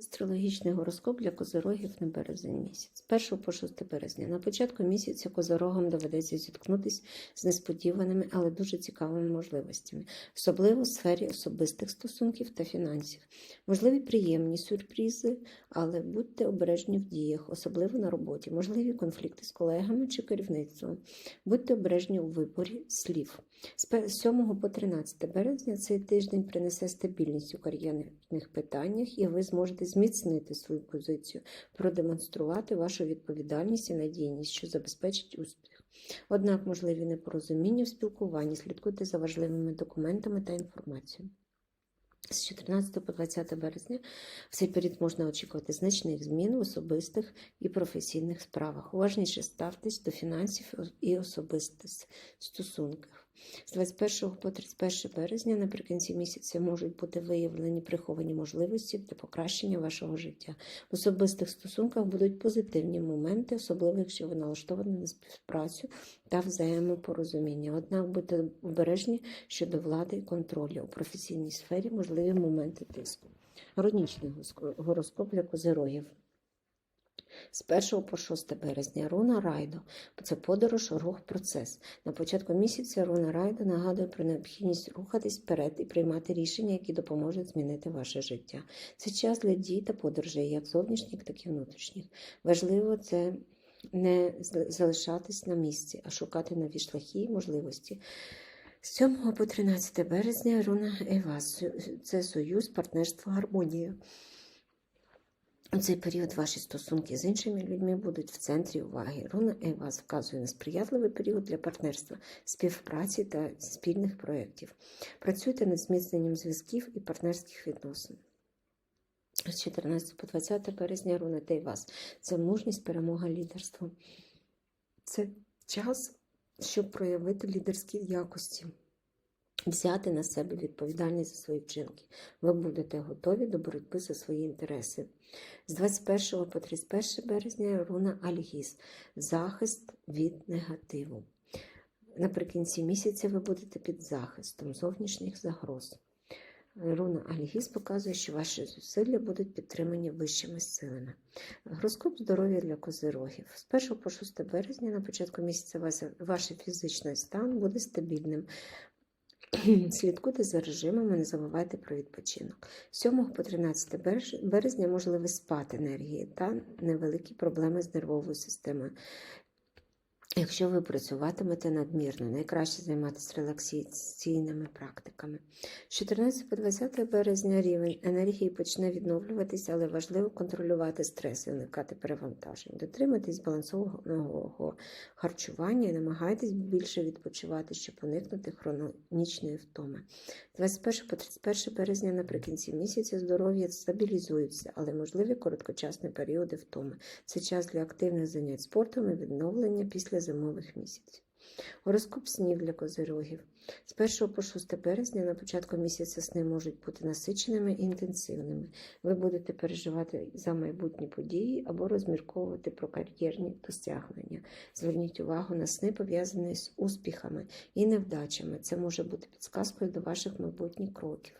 Астрологічний гороскоп для козорогів на березень місяць. З 1 по 6 березня. На початку місяця козорогам доведеться зіткнутися з несподіваними, але дуже цікавими можливостями, особливо в сфері особистих стосунків та фінансів. Можливі приємні сюрпризи, але будьте обережні в діях, особливо на роботі, можливі конфлікти з колегами чи керівництвом. Будьте обережні у виборі слів. З 7 по 13 березня цей тиждень принесе стабільність у кар'єрних питаннях, і ви зможете зміцнити свою позицію, продемонструвати вашу відповідальність і надійність, що забезпечить успіх. Однак можливі непорозуміння в спілкуванні, слідкуйте за важливими документами та інформацією. З 14 по 20 березня в цей період можна очікувати значних змін в особистих і професійних справах. Уважніше ставтесь до фінансів і особистих стосунків. З 21 по 31 березня наприкінці місяця можуть бути виявлені приховані можливості для покращення вашого життя. В особистих стосунках будуть позитивні моменти, особливо якщо ви налаштовані на співпрацю та взаємопорозуміння. Однак будьте обережні щодо влади і контролю у професійній сфері можливі моменти тиску. Роднічний гороскоп для козирогів. З 1 по 6 березня руна Райдо це подорож, рух, процес. На початку місяця руна Райдо нагадує про необхідність рухатись вперед і приймати рішення, які допоможуть змінити ваше життя. Це час для дій та подорожей, як зовнішніх, так і внутрішніх. Важливо це не залишатись на місці, а шукати нові шляхи і можливості. З 7 по 13 березня руна Евас це союз, партнерство, гармонія. У цей період ваші стосунки з іншими людьми будуть в центрі уваги. Руна Евас вказує на сприятливий період для партнерства, співпраці та спільних проєктів. Працюйте над зміцненням зв'язків і партнерських відносин. З 14 по 20 березня руна Тейвас це мужність, перемога, лідерство. Це час, щоб проявити лідерські якості взяти на себе відповідальність за свої вчинки. Ви будете готові до боротьби за свої інтереси. З 21 по 31 березня руна Альгіс захист від негативу. Наприкінці місяця ви будете під захистом зовнішніх загроз. Руна Альгіс показує, що ваші зусилля будуть підтримані вищими силами. Гороскоп здоров'я для козирогів. З 1 по 6 березня на початку місяця ваш фізичний стан буде стабільним. Слідкуйте за режимами, не забувайте про відпочинок. З 7 по 13 березня можливий спад енергії та невеликі проблеми з нервовою системою. Якщо ви працюватимете надмірно, найкраще займатися релаксаційними практиками. З 14 по 20 березня рівень енергії почне відновлюватися, але важливо контролювати стрес і уникати перевантажень. Дотримуйтесь збалансованого харчування і намагайтесь більше відпочивати, щоб уникнути хронічної втоми. 21 по 31 березня наприкінці місяця здоров'я стабілізується, але можливі короткочасні періоди втоми. Це час для активних занять спортом і відновлення після зимових місяців. Гороскоп снів для козирогів. З 1 по 6 березня на початку місяця сни можуть бути насиченими і інтенсивними. Ви будете переживати за майбутні події або розмірковувати про кар'єрні досягнення. Зверніть увагу на сни, пов'язані з успіхами і невдачами. Це може бути підсказкою до ваших майбутніх кроків.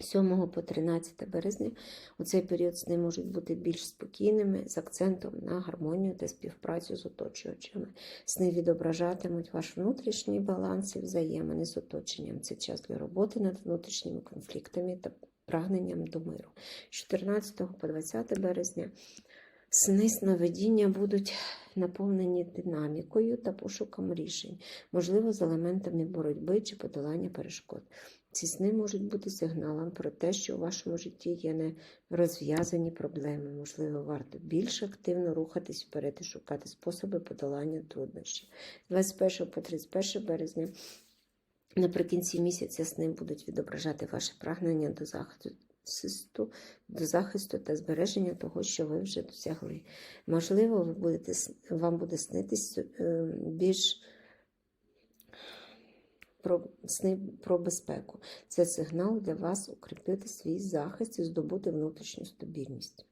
7 по 13 березня у цей період сни можуть бути більш спокійними, з акцентом на гармонію та співпрацю з оточуючими. Сни відображатимуть ваш внутрішній баланс і взаємини з оточенням. Це час для роботи над внутрішніми конфліктами та прагненням до миру. З 14 по 20 березня сни сновидіння будуть наповнені динамікою та пошуком рішень, можливо, з елементами боротьби чи подолання перешкод. Ці сни можуть бути сигналом про те, що у вашому житті є нерозв'язані проблеми. Можливо, варто більш активно рухатись вперед і шукати способи подолання труднощів. 21 по 31 березня наприкінці місяця сни будуть відображати ваше прагнення до захисту. До захисту та збереження того, що ви вже досягли. Можливо, ви будете, вам буде снитись більш про сни про безпеку. Це сигнал для вас укріпити свій захист і здобути внутрішню стабільність.